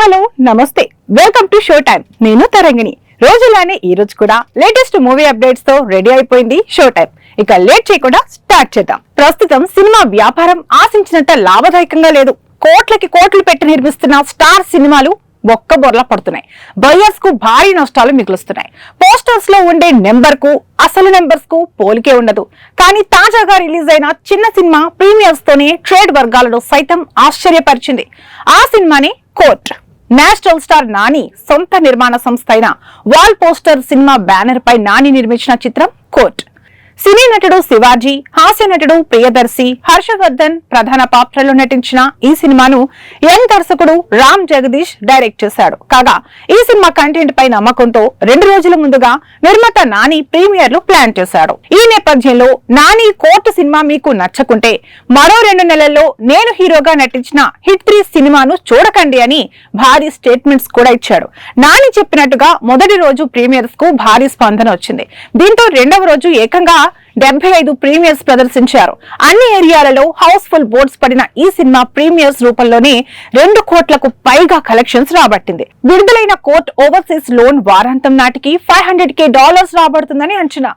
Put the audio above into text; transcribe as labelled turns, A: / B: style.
A: Hello నమస్తే. Welcome to show time నేను తరంగిణి. రోజులానే ఈ రోజు కూడా లేటెస్ట్ మూవీ అప్డేట్స్తో రెడీ అయిపోయింది షో టైం ఇక లేట్ చేయకుండా స్టార్ట్ చేద్దాం. ప్రస్తుతం సినిమా వ్యాపారం ఆశించినంత లాభదాయకంగా లేదు. కోట్లకి కోట్లు పెట్టి నిర్మిస్తున్న స్టార్ సినిమాలు ఒక్క బొర్ల పడుతున్నాయి. బయర్స్కు భారీ నష్టాలు మిగులుస్తున్నాయి. పోస్టర్స్లో ఉండే నెంబర్కు అసలు నెంబర్స్కు పోలికే ఉండదు. కానీ తాజాగా రిలీజ్ అయిన చిన్న సినిమా ప్రీమియర్స్ తోనే ట్రేడ్ వర్గాలను సైతం ఆశ్చర్యపరిచింది. ఆ సినిమాని కోర్ట్ నేషనల్ స్టార్ నాని సొంత నిర్మాణ సంస్థ అయిన వాల్ పోస్టర్ సినిమా బ్యానర్ పై నాని నిర్మించిన చిత్రం కోర్ట్. సినీ నటుడు శివాజీ హాస్య నటుడు ప్రియదర్శి హర్షవర్ధన్ ప్రధాన పాత్రలో నటించిన ఈ సినిమాను యంగ్ దర్శకుడు రామ్ జగదీష్ డైరెక్ట్ చేశాడు. కాగా ఈ సినిమా కంటెంట్ పై నమ్మకంతో రెండు రోజుల ముందుగా నిర్మాత నాని ప్రీమియర్లు ప్లాన్ చేశాడు. ఈ నేపథ్యంలో నాని కోర్టు సినిమా మీకు నచ్చకుంటే మరో రెండు నెలల్లో నేను హీరోగా నటించిన హిట్ త్రీ సినిమాను చూడకండి అని భారీ స్టేట్మెంట్స్ కూడా ఇచ్చాడు. నాని చెప్పినట్టుగా మొదటి రోజు ప్రీమియర్స్కు భారీ స్పందన వచ్చింది. దీంతో రెండవ రోజు ఏకంగా డెబ్బై ఐదు ప్రీమియర్స్ ప్రదర్శించారు. అన్ని ఏరియాలలో హౌస్ఫుల్ బోర్డ్స్ పడిన ఈ సినిమా ప్రీమియర్స్ రూపంలోనే రెండు కోట్లకు పైగా కలెక్షన్స్ రాబట్టింది. విడుదలైన కోర్ట్ ఓవర్సీస్ లోన్ వారాంతం నాటికి ఫైవ్ హండ్రెడ్ కే డాలర్స్ రాబడుతుందని అంచనా.